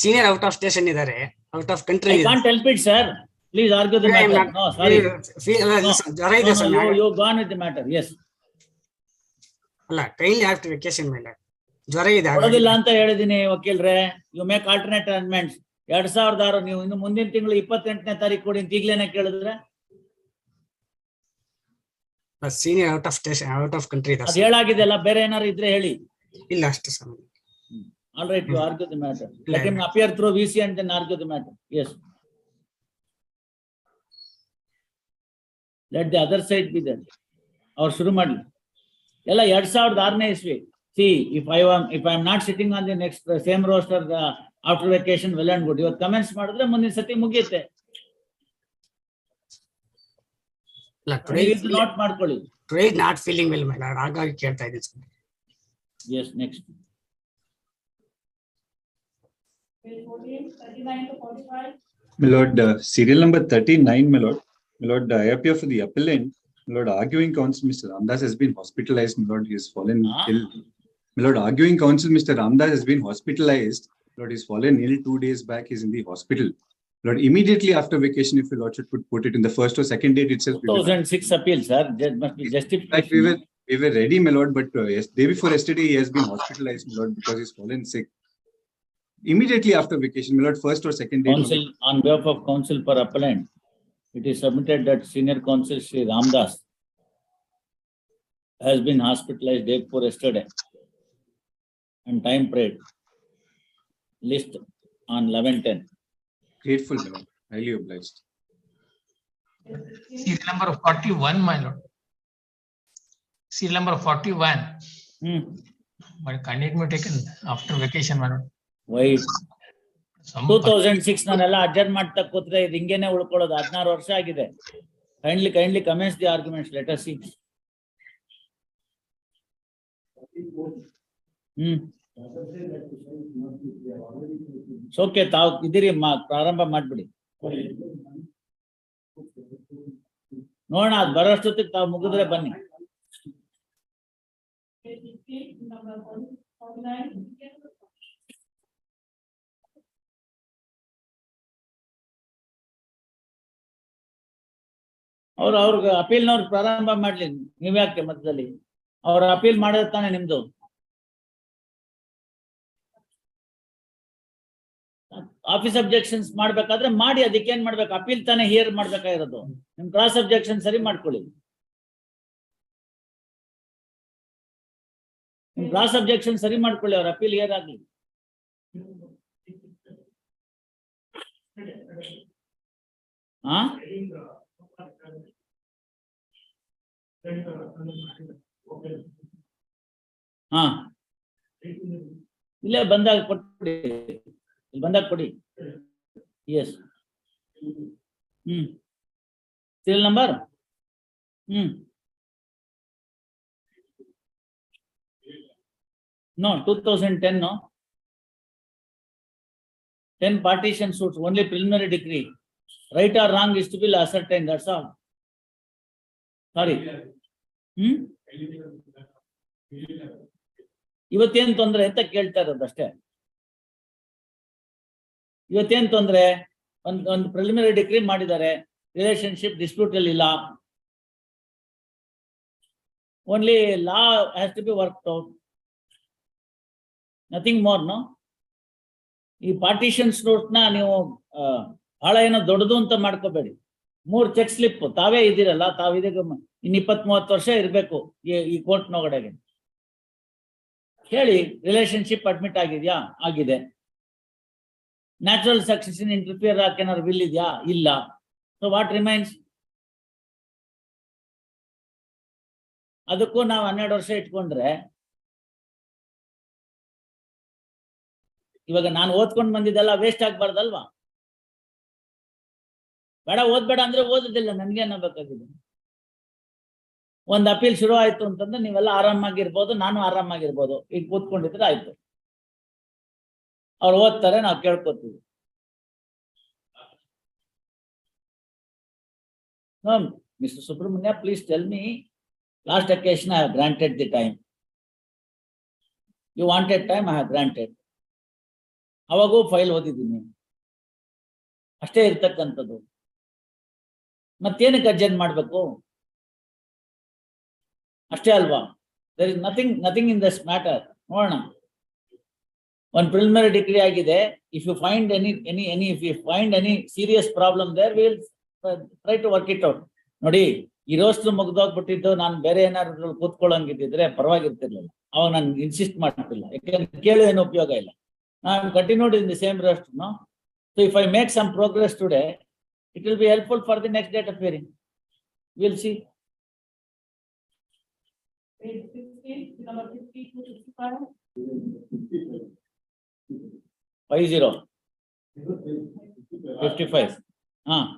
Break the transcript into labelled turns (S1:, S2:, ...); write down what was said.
S1: Senior out of station ಇದಾರೆ. Out of country
S2: I can't help it sir sorry. No,
S1: ಜ್ವರ
S2: no,
S1: ಇದೆ sir
S2: you gone with the matter yes.
S1: ಅಲ್ಲ ಕೈಲಿ after vacation ಮೇಲೆ. ಜ್ವರ ಇದೆ
S2: ಆಗೋದಿಲ್ಲ ಅಂತ ಹೇಳಿದೀನಿ ವಕೀಲ್ರೆ. ಯು ಮೇಕ್ ಆಲ್ಟರ್ನೇಟ್ ಅಮೆಂಡ್ಸ್ ಎರಡ್ ಸಾವಿರದ ಆರು ನೀವು ಇನ್ನು ಮುಂದಿನ ತಿಂಗಳು ಇಪ್ಪತ್ತೆಂಟನೇ ತಾರೀಕು ಕೊಡಿ ಅಂತ ಈಗ್ಲೇನೆ ಕೇಳಿದ್ರೆ?
S1: Senior out of station out of country ಇದೆ.
S2: ಹೇಳಾಗಿದೆ ಅಲ್ಲ ಬೇರೆ ಏನಾರು ಇದ್ರೆ ಹೇಳಿ.
S1: ಇಲ್ಲ ಅಷ್ಟೇ
S2: sir right you argue the matter let him appear through V C and then argue the matter yes let the other side be there ಅವ್ರು ಶುರು ಮಾಡ್ಲಿ ಎಲ್ಲ ಎರಡ್ ಸಾವಿರದ ಆರನೇ ಇಸ್ವಿ. See if I if I am not sitting on the next same roster after vacation well and good ಇವತ್ತು comments ಮಾಡಿದ್ರೆ ಮುಂದಿನ ಸತಿ ಮುಗಿಯುತ್ತೆ.
S1: ಇಲ್ಲ
S2: ಮಾಡ್ಕೊಳ್ಳಿ.
S1: ನಾಟ್ ಫೀಲಿಂಗ್ ವೆಲ್ ಹಾಗಾಗಿ ಕೇಳ್ತಾ ಇದ್ದೀನಿ yes
S2: next 14,
S3: My Lord, uh, serial number 39, my Lord. My Lord, uh, I appear for the appellant. My Lord, arguing counsel, Mr. Ramdas has been hospitalized. My Lord, he has fallen
S2: ah.
S3: ill. My Lord, arguing counsel, Mr. Ramdas has been hospitalized. My Lord, he's fallen ill two days back. He's in the hospital. My Lord, immediately after vacation, if your Lord should put, put it in the first or second date itself. 2006
S2: appeal, sir. That must be justified.
S3: Like we were, we were ready, my Lord, but uh, yes, day before yesterday, he has been hospitalized, my Lord, because he's fallen sick. Immediately after vacation, my lord, first or second date.
S2: counsel on behalf of council for appellant, it is submitted that senior counsel Sri Ramdas has been hospitalized day before yesterday and time prayed. List on eleven ten.
S3: Grateful, my lord, highly obliged.
S4: Serial number forty-one, my lord. Serial number forty-one,
S2: Hmm,
S4: but candidate may taken after vacation, my lord. Some
S2: two thousand six ನಾನೆಲ್ಲ adjust ಮಾಡ್ತಾ ಕೂತ್ರೆ ಇದು ಹಿಂಗೇನೆ ಉಳ್ಕೊಳ್ಳೋದು ಹದಿನಾರು ವರ್ಷ ಆಗಿದೆ. Kindly kindly comments the arguments later see. Hmm. Okay ತಾವು ಇದಿರಿ ಮಾ- ಪ್ರಾರಂಭ ಮಾಡ್ಬಿಡಿ ನೋಡೋಣ ಅದ್ ಬರೋಷ್ಟೊತ್ತಿಗೆ ತಾವು ಮುಗಿದ್ರೆ ಬನ್ನಿ ಅವ್ರು ಅವ್ರಿಗೆ ಅಪೀಲ್ನವ್ರು ಪ್ರಾರಂಭ ಮಾಡ್ಲಿ ನೀವ್ಯಾಕೆ ಮಧ್ಯದಲ್ಲಿ ಅವ್ರ ಅಪೀಲ್ ಮಾಡಿದ್ರೆ ತಾನೆ ನಿಮ್ದು. ಆಫೀಸ್ ಅಬ್ಜೆಕ್ಷನ್ಸ್ ಮಾಡ್ಬೇಕಾದ್ರೆ ಮಾಡಿ, ಅದಕ್ಕೆ ಏನ್ ಮಾಡ್ಬೇಕು? ಅಪೀಲ್ ತಾನೇ ಹಿಯರ್ ಮಾಡ್ಬೇಕಾಗಿರೋದು. ನಿಮ್ ಕ್ರಾಸ್ ಅಬ್ಜೆಕ್ಷನ್ ಸರಿ ಮಾಡ್ಕೊಳ್ಳಿ. ನಿಮ್ ಕ್ರಾಸ್ ಅಬ್ಜೆಕ್ಷನ್ ಸರಿ ಮಾಡ್ಕೊಳ್ಳಿ, ಅವ್ರ ಅಪೀಲ್ ಹಿಯರ್ ಆಗ್ಲಿ. ಹಾ ಹಾ ಇಲ್ಲೇ ಬಂದಾಗ ಕೊಟ್ಬಿಡಿ ಇಲ್ಲಿ ಬಂದಾಗ ಕೊಡಿ yes hmm serial number hmm No, two thousand ten, no? Ten partition suits, only preliminary decree. Right or wrong is to be ascertained, that's all. Sorry. ಇವತ್ತೇನ್ ತೊಂದ್ರೆ ಅಂತ ಕೇಳ್ತಾ ಇರೋದು ಅಷ್ಟೇ. ಇವತ್ತೇನ್ ತೊಂದ್ರೆ? ಒಂದ್, ಒಂದು ಪ್ರಿಲಿಮಿನರಿ ಡಿಗ್ರಿ ಮಾಡಿದ್ದಾರೆ. ರಿಲೇಶನ್ಶಿಪ್ ಡಿಸ್ಪ್ಯೂಟ್ ಅಲ್ಲಿ ಇಲ್ಲ. Only law has to be work out nothing more no ಈ ಪಾರ್ಟಿಷನ್ಸ್ ನೋಟ್ನ ನೀವು ಬಹಳ ಏನೋ ದೊಡ್ಡದು ಅಂತ ಮಾಡ್ಕೋಬೇಡಿ. ಮೂರ್ ಚೆಕ್ ಸ್ಲಿಪ್ ತಾವೇ ಇದ್ದೀರಲ್ಲ, ತಾವ್ ಇದೀಗ ಮ- ಇನ್ ಇಪ್ಪತ್ ಮೂವತ್ತು ವರ್ಷ ಇರ್ಬೇಕು ಈ- ಕೋರ್ಟ್ ನೊಳಗಡೆಗೆ. ಹೇಳಿ ರಿಲೇಶನ್ಶಿಪ್ ಅಡ್ಮಿಟ್ ಆಗಿದ್ಯಾ? ಆಗಿದೆ. ನ್ಯಾಚುರಲ್ ಸಕ್ಸೆಷನ್ ಇಂಟರ್ಫಿಯರ್ ಏನಾದ್ರು ವಿಲ್ ಇದೆಯಾ? ಇಲ್ಲ. ಸೊ ವಾಟ್ ರಿಮೈನ್ಸ್ ಅದಕ್ಕೂ ನಾವು ಹನ್ನೆರಡು ವರ್ಷ ಇಟ್ಕೊಂಡ್ರೆ, ಇವಾಗ ನಾನು ಓದ್ಕೊಂಡು ಬಂದಿದ್ದೆಲ್ಲ ವೇಸ್ಟ್ ಆಗ್ಬಾರ್ದಲ್ವಾ? ಬೇಡ, ಓದ್ಬೇಡ ಅಂದ್ರೆ ಓದೋದಿಲ್ಲ, ನನ್ಗೆ ಅನ್ನಬೇಕಾಗಿದೆ. ಒಂದ್ ಅಪೀಲ್ ಶುರು ಆಯ್ತು ಅಂತಂದ್ರೆ ನೀವೆಲ್ಲ ಆರಾಮಾಗಿರ್ಬೋದು, ನಾನು ಆರಾಮಾಗಿರ್ಬೋದು. ಈಗ ಕೂತ್ಕೊಂಡಿದ್ರೆ ಆಯ್ತು. ಅವ್ರು ಓದ್ತಾರೆ, ನಾವು ಕೇಳ್ಕೊತೀವಿ. Mister Subrahmanya please tell me last occasion I ಹ್ granted the time you wanted time I have granted ಅವಾಗೂ file ಓದಿದ್ದೀನಿ. ಅಷ್ಟೇ ಇರ್ತಕ್ಕಂಥದ್ದು. ಮತ್ತೇನಕ್ಕೆ ಅರ್ಜೆಂಟ್ ಮಾಡ್ಬೇಕು? ಅಷ್ಟೇ ಅಲ್ವಾ? There is nothing nothing in this matter ನೋಡೋಣ. ಒಂದು ಪ್ರಿಲಿಮಿನರಿ ಡಿಗ್ರಿ ಆಗಿದೆ. If you find any any any if you find any serious problem there will try to work it out ನೋಡಿ, ಈ ರೋಸ್ಟರ್ ಮುಗ್ದೋಗ್ಬಿಟ್ಟಿದ್ದು ನಾನು ಬೇರೆ ಏನಾದ್ರು ಕೂತ್ಕೊಳ್ಳಂಗಿದ್ದಿದ್ರೆ ಪರವಾಗಿರ್ತಿರ್ಲಿಲ್ಲ. ಅವಾಗ ನಾನು ಇನ್ಸಿಸ್ಟ್ ಮಾಡ್ತಿಲ್ಲ ಯಾಕಂದ್ರೆ ಕೇಳಿ ಏನು ಉಪಯೋಗ ಇಲ್ಲ. ನಾನು continued in the same roster so if I make some progress today It will be helpful for the next data pairing. We'll see. 50 55. 50. 55. Ah.